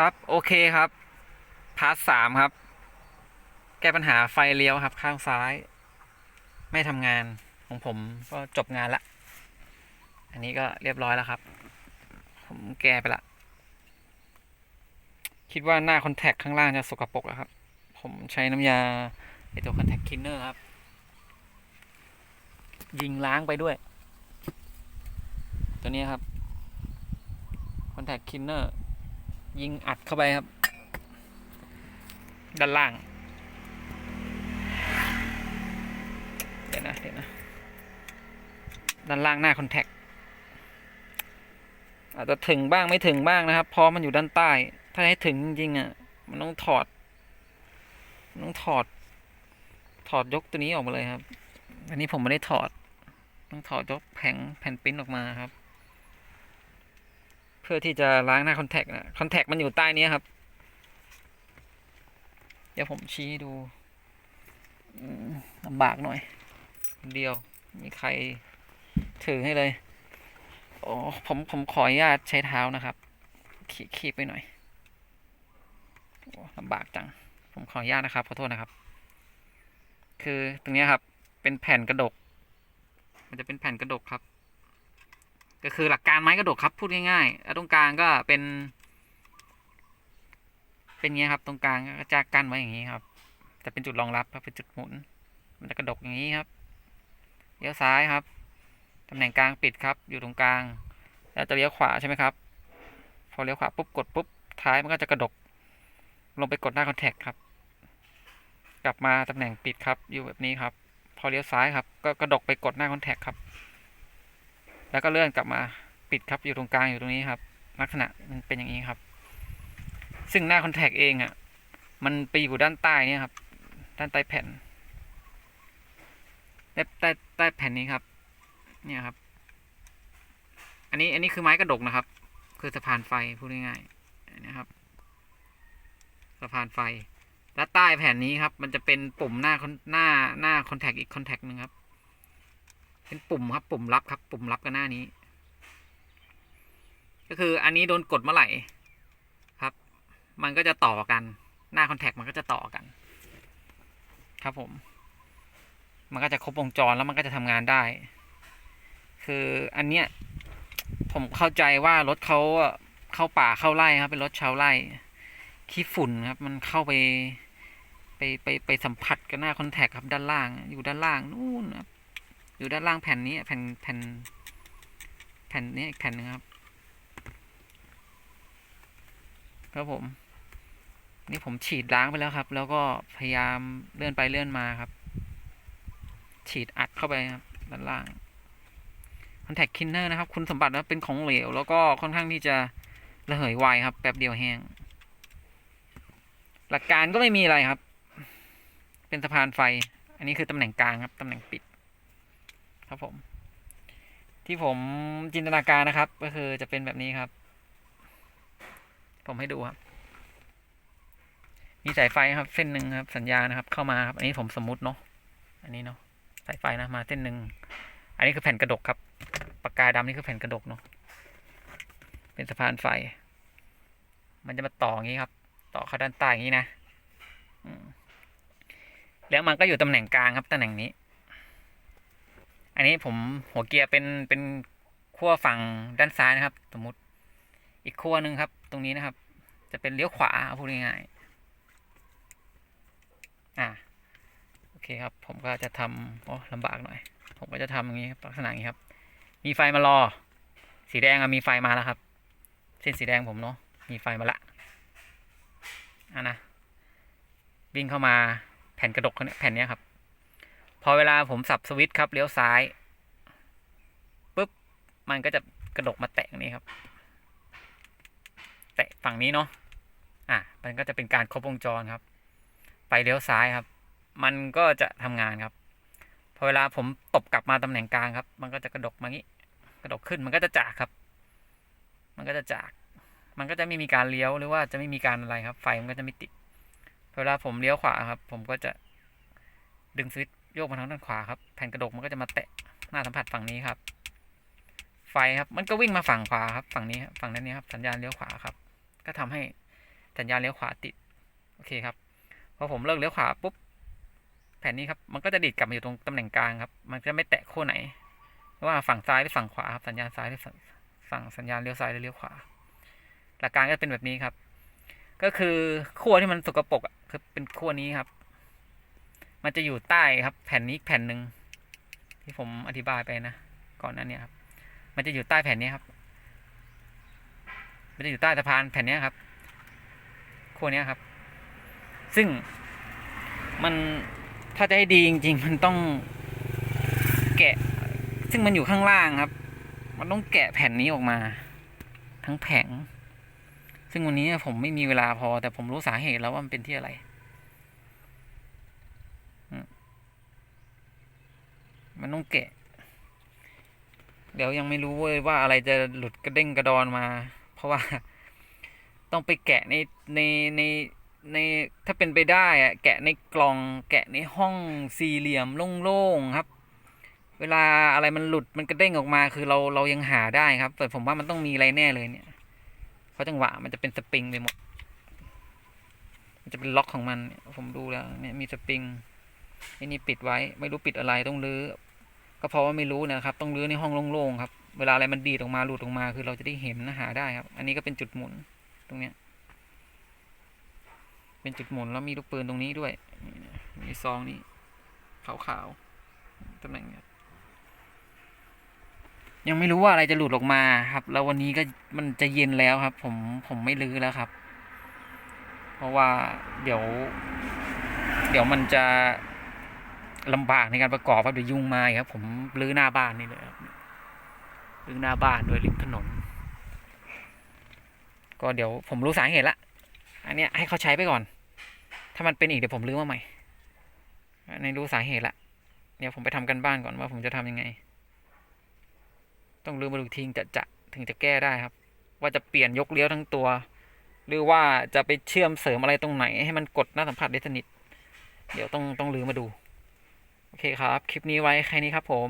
ครับ โอเคครับ พาร์ทสามครับ แก้ปัญหาไฟเลี้ยวครับ ข้างซ้าย ไม่ทำงานของผมก็จบงานละ อันนี้ก็เรียบร้อยแล้วครับ ผมแก้ไปละ คิดว่าหน้าคอนแทคข้างล่างจะสกปรกแล้วครับ ผมใช้น้ำยาไอตัวคอนแทคคินเนอร์ครับ ยิงล้างไปด้วย ตัวนี้ครับคอนแทคคินเนอร์ ยิงอัดเข้าไปครับ ด้านล่าง เดี๋ยวนะเดี๋ยวนะ ด้านล่างหน้าคอนแทคอาจจะถึงบ้างไม่ถึงบ้างนะครับ เพราะมันอยู่ด้านใต้ ถ้าให้ถึงจริงๆอะ มันต้องถอด มันต้องถอด ถอดยกตัวนี้ออกมาเลยครับ อันนี้ผมไม่ได้ถอด ต้องถอดยกแผงแผ่นปริ้นออกมาครับ เพื่อที่จะล้างหน้าคอนแทคนะคอนแทคมันอยู่ใต้นี้ครับ เดี๋ยวผมชี้ดูลำบากหน่อยเดียวมีใครถือให้เลยโอ้ผมผมขออนุญาตใช้เท้านะครับขีขีบไปหน่อยลำบากจัง ผมขออนุญาตนะครับขอโทษนะครับ คือตรงนี้ครับ เป็นแผ่นกระดก มันจะเป็นแผ่นกระดกครับ ก็คือหลักการไม้กระดกครับพูดง่ายๆแล้วตรงกลางก็เป็น เป็นเงี้ยครับ ตรงกลางก็จะกั้นไว้อย่างนี้ครับ จะเป็นจุดรองรับครับเป็นจุดหมุน มันจะกระดกอย่างนี้ครับเลี้ยวซ้ายครับตำแหน่งกลางปิดครับ อยู่ตรงกลาง แล้วจะเลี้ยวขวาใช่ไหมครับ พอเลี้ยวขวาปุ๊บกดปุ๊บท้ายมันก็จะกระดก ลงไปกดหน้าคอนแทคครับ กลับมาตำแหน่งปิดครับอยู่แบบนี้ครับ พอเลี้ยวซ้ายครับ ก็กระดกไปกดหน้าคอนแทคครับ แล้วก็เลื่อนกลับมาปิดครับอยู่ตรงกลางอยู่ตรงนี้ครับ ลักษณะมันเป็นอย่างนี้ครับ ซึ่งหน้าคอนแทคเองอะ่ะมันไปอยู่ด้านใต้นี่ครับ ด้านใต้แผ่นใต้ใต้ใต้แผ่นนี้ครับ เนี่ยครับ อันนี้อันนี้คือไม้กระดกนะครับ คือสะพานไฟพูดง่ายๆนะครับสะพานไฟ และใต้แผ่นนี้ครับ มันจะเป็นปุ่มหน้าหน้าหน้าคอนแทคอีกคอนแทคหนึ่งครับ เป็นปุ่มครับ ปุ่มลับครับ ปุ่มลับกันหน้านี้ ก็คืออันนี้โดนกดเมื่อไหร่ครับ มันก็จะต่อกัน หน้าคอนแทคมันก็จะต่อกัน ครับผม มันก็จะครบวงจรแล้วมันก็จะทำงานได้ คืออันเนี้ยผมเข้าใจว่ารถเขาเข้าป่าเข้าไร่ครับ เป็นรถชาวไร่ขี้ฝุ่นครับ มันเข้าไปไปไปไปสัมผัสกับหน้าคอนแทคครับด้านล่าง อยู่ด้านล่างนู่นครับ อยู่ด้านล่างแผ่นนี้แผ่นแผ่นแผ่นนี้อีกแผ่นนึงครับ ครับผม นี่ผมฉีดล้างไปแล้วครับ แล้วก็พยายามเลื่อนไปเลื่อนมาครับ ฉีดอัดเข้าไปครับด้านล่างคอนแทคคินเนอร์นะครับ คุณสมบัตินะเป็นของเหลว แล้วก็ค่อนข้างที่จะระเหยไวครับ แป๊บเดียวแห้ง หลักการก็ไม่มีอะไรครับ เป็นสะพานไฟ อันนี้คือตำแหน่งกลางครับ ตำแหน่งปิด ครับผม ที่ผมจินตนาการนะครับ ก็คือจะเป็นแบบนี้ครับ ผมให้ดูครับ มีสายไฟครับ เส้นหนึ่งครับ สัญญาณนะครับ เข้ามาครับ อันนี้ผมสมมุติเนาะอันนี้เนาะสายไฟนะมาเส้นหนึ่งอันนี้คือแผ่นกระดกครับปากกาดำนี่คือแผ่นกระดกเนาะเป็นสะพานไฟ มันจะมาต่ออย่างนี้ครับ ต่อเข้าด้านใต้อย่างนี้นะแล้วมันก็อยู่ตำแหน่งกลางครับตำแหน่งนี้ อันนี้ผมหัวเกียร์เป็นเป็นขั้วฝั่งด้านซ้ายนะครับ สมมติอีกขั้วหนึ่งครับ ตรงนี้นะครับ จะเป็นเลี้ยวขวาเอาพูดง่ายๆอ่าโอเคครับ ผมก็จะทำโอ้ลำบากหน่อย ผมก็จะทำอย่างนี้ครับลักษณะอย่างนี้ครับ มีไฟมารอ สีแดงอะมีไฟมาแล้วครับ เส้นสีแดงผมเนาะมีไฟมาละอะนะวิ่งเข้ามาแผ่นกระดกเขาเนี่ยแผ่นเนี้ยครับ พอเวลาผมสับสวิตช์ครับเลี้ยวซ้ายปุ๊บมันก็จะกระดกมาแตะนี้ครับ แตะฝั่งนี้เนาะอะมันก็จะเป็นการครบวงจรครับ ไปเลี้ยวซ้ายครับ มันก็จะทำงานครับ พอเวลาผมตบกลับมาตำแหน่งกลางครับ มันก็จะกระดกมางี้ กระดกขึ้นมันก็จะจากครับ มันก็จะจาก มันก็จะไม่มีการเลี้ยวหรือว่าจะไม่มีการอะไรครับ ไฟมันก็จะไม่ติด เวลาผมเลี้ยวขวาครับ ผมก็จะดึงสวิตช์ โยกมาทางด้านขวาครับ แผ่นกระดกมันก็จะมาแตะหน้าสัมผัสฝั่งนี้ครับ ไฟครับ มันก็วิ่งมาฝั่งขวาครับ ฝั่งนี้ฝั่งนั้นนี้ครับ สัญญาณเลี้ยวขวาครับ ก็ทำให้สัญญาณเลี้ยวขวาติด โอเคครับ พอผมเลิกเลี้ยวขวาปุ๊บ แผ่นนี้ครับ มันก็จะดีดกลับมาอยู่ตรงตำแหน่งกลางครับ มันจะไม่แตะขั้วไหนไม่ว่าฝั่งซ้ายหรือฝั่งขวาครับ สัญญาณซ้ายหรือฝั่งฝั่งสัญญาณเลี้ยวซ้ายหรือเลี้ยวขวา หลักการก็เป็นแบบนี้ครับ ก็คือขั้วที่มันสกปรกอะคือเป็นขั้วนี้ครับ มันจะอยู่ใต้ครับ แผ่นนี้อีกแผ่นหนึ่งที่ผมอธิบายไปนะก่อนหนั้นเนี่ยครับ มันจะอยู่ใต้แผ่นนี้ครับ มันจะอยู่ใต้สะพานแผ่นนี้ครับขั้วเนี้ยครับ ซึ่งมันถ้าจะให้ดีจริง ๆ มันต้องแกะ ซึ่งมันอยู่ข้างล่างครับ มันต้องแกะแผ่นนี้ออกมา ทั้งแผง ซึ่งวันนี้ผมไม่มีเวลาพอ แต่ผมรู้สาเหตุแล้วว่ามันเป็นที่อะไรอืมมัน ต้องแกะ เดี๋ยวยังไม่รู้เว้ยว่าอะไรจะหลุดกระเด้งกระดอนมา เพราะว่าต้องไปแกะในในในในถ้าเป็นไปได้อะแกะในกล่อง แกะในห้องสี่เหลี่ยมโล่งๆครับ เวลาอะไรมันหลุดมันกระเด้งออกมา คือเราเรายังหาได้ครับ แต่ผมว่ามันต้องมีอะไรแน่เลยเนี่ย เพราะจังหวะมันจะเป็นสปริงไปหมด มันจะเป็นล็อกของมัน ผมดูแล้วเนี่ยมีสปริงไอ้นี่ปิดไว้ ไม่รู้ปิดอะไรต้องรื้อ ก็เพราะว่าไม่รู้นะครับ ต้องรื้อในห้องโล่งๆครับ เวลาอะไรมันดีดออกมาหลุดออกมา คือเราจะได้เห็นหาได้ครับ อันนี้ก็เป็นจุดหมุนตรงเนี้ย เป็นจุดหมุนแล้วมีลูกปืนตรงนี้ด้วยนี่นะมีซองนี้ขาวๆตำแหน่งเนี้ยยังไม่รู้ว่าอะไรจะหลุดออกมาครับ แล้ววันนี้ก็มันจะเย็นแล้วครับ ผมผมไม่รื้อแล้วครับ เพราะว่าเดี๋ยว เดี๋ยวมันจะ ลำบากในการประกอบครับเดี๋ยวยุงมาครับ ผมรื้อหน้าบ้านนี่เลยครับรื้อหน้าบ้านโดยริมถนน ก็เดี๋ยวผมรู้สาเหตุละอันเนี้ยให้เขาใช้ไปก่อน ถ้ามันเป็นอีกเดี๋ยวผมรื้อมาใหม่อันรู้สาเหตุละเดี๋ยวผมไปทำกันบ้านก่อนว่าผมจะทำยังไง ต้องรื้อมาดูทิ้งจะจะถึงจะแก้ได้ครับ ว่าจะเปลี่ยนยกเลี้ยวทั้งตัว หรือว่าจะไปเชื่อมเสริมอะไรตรงไหน ให้มันกดหน้าสัมผัสได้สนิทเดี๋ยวต้องต้องรื้อมาดู โอเคครับ คลิปนี้ไว้แค่นี้ครับผม